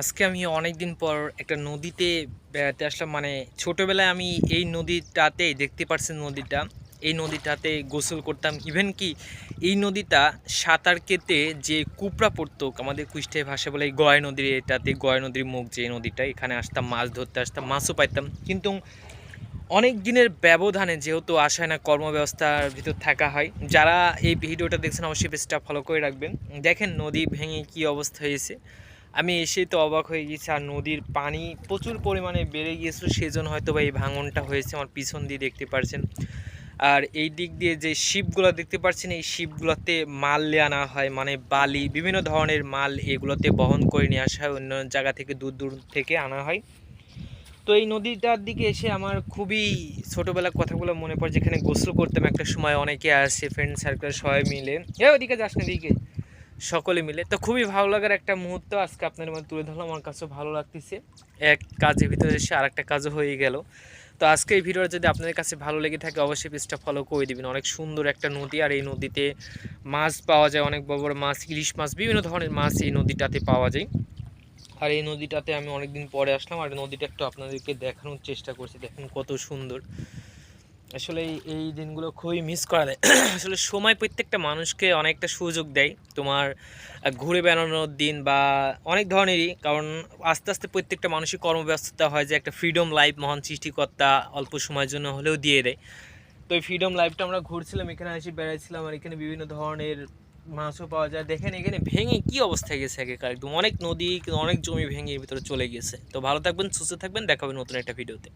আজকে আমি অনেক দিন পর একটা নদীতে বেড়াতে আসলাম। মানে ছোটোবেলায় আমি এই নদীটাতে, দেখতে পাচ্ছেন নদীটা, এই নদীটাতে গোসল করতাম। ইভেন কি, এই নদীটা সাঁতার কেটে যে কুপড়া পড়তো, আমাদের কুষ্টিয়া ভাষা বলে এই গয় নদীর এটাতে, গয় নদীর মুখ যে নদীটা, এখানে আসতাম, মাছ ধরতে আসতাম, মাছও পাইতাম। কিন্তু অনেক দিনের ব্যবধানে যেহেতু আসায় না, কর্মব্যবস্থার ভিতর থাকা হয়, যারা এই ভিডিওটা দেখছেন অবশ্যই পেজটা ফলো করে রাখবেন। দেখেন নদী ভেঙে কি অবস্থা হয়েছে। আমি এসেই তো অবাক হয়ে গেছি, আর নদীর পানি প্রচুর পরিমাণে বেড়ে গিয়েছিল, সেজন্য হয়তো বা এই ভাঙনটা হয়েছে, আমার পিছন দিয়ে দেখতে পারছেন। আর এই দিক দিয়ে যে শিপগুলো দেখতে পাচ্ছেন এই শিপগুলোতে মাল নিয়ে আনা হয় মানে বালি, বিভিন্ন ধরনের মাল এগুলোতে বহন করে নিয়ে আসা হয় অন্য জায়গা থেকে দূর দূর থেকে আনা হয়। তো এই নদীটার দিকে এসে আমার খুবই ছোটোবেলার কথাগুলো মনে পড়ে, যেখানে গোসল করতাম একটা সময় অনেকে আসে ফ্রেন্ড সার্কেল সবাই মিলে। এ ওদিকে যাস না দিকে সকলে মিলে। তো খুবই ভালো লাগার একটা মুহূর্ত আজকে আপনার মধ্যে তুলে ধরলাম। আমার কাছেও ভালো লাগতেছে। এক কাজের ভিতরে এসে আর একটা কাজও হয়ে গেল। তো আজকে এই ভিডিওটা যদি আপনাদের কাছে ভালো লেগে থাকে, অবশ্যই পেজটা ফলো করে দিবেন। অনেক সুন্দর একটা নদী, আর এই নদীতে মাছ পাওয়া যায়। অনেক বড় বড় মাছ, ইলিশ মাছ, বিভিন্ন ধরনের মাছ এই নদীটাতে পাওয়া যায়। আর এই নদীটাতে আমি অনেকদিন পরে আসলাম। আর নদীটা একটু আপনাদেরকে দেখানোর চেষ্টা করছি। দেখুন কত সুন্দর। আসলে এই- দিনগুলো খুবই মিস করা দেয় আসলে সময় প্রত্যেকটা মানুষকে অনেকটা সুযোগ দেয়। তোমার ঘুরে বেড়ানোর দিন বা অনেক ধরনেরই, কারণ আস্তে আস্তে প্রত্যেকটা মানুষের কর্মব্যস্ততা হয় যে একটা ফ্রিডম লাইফ মহান সৃষ্টিকর্তা অল্প সময়ের জন্য হলেও দিয়ে দেয়। তো এই ফ্রিডম লাইফটা আমরা ঘুরছিলাম, এখানে এসে বেড়াইছিলাম আর এখানে বিভিন্ন ধরনের মাছও পাওয়া যায়। দেখেন এখানে ভেঙে কি অবস্থায় গেছে আগেকার একদম। অনেক নদী, অনেক জমি ভেঙে ভিতরে চলে গেছে। তো ভালো থাকবেন, সুস্থ থাকবেন দেখাবেন নতুন একটা ভিডিওতে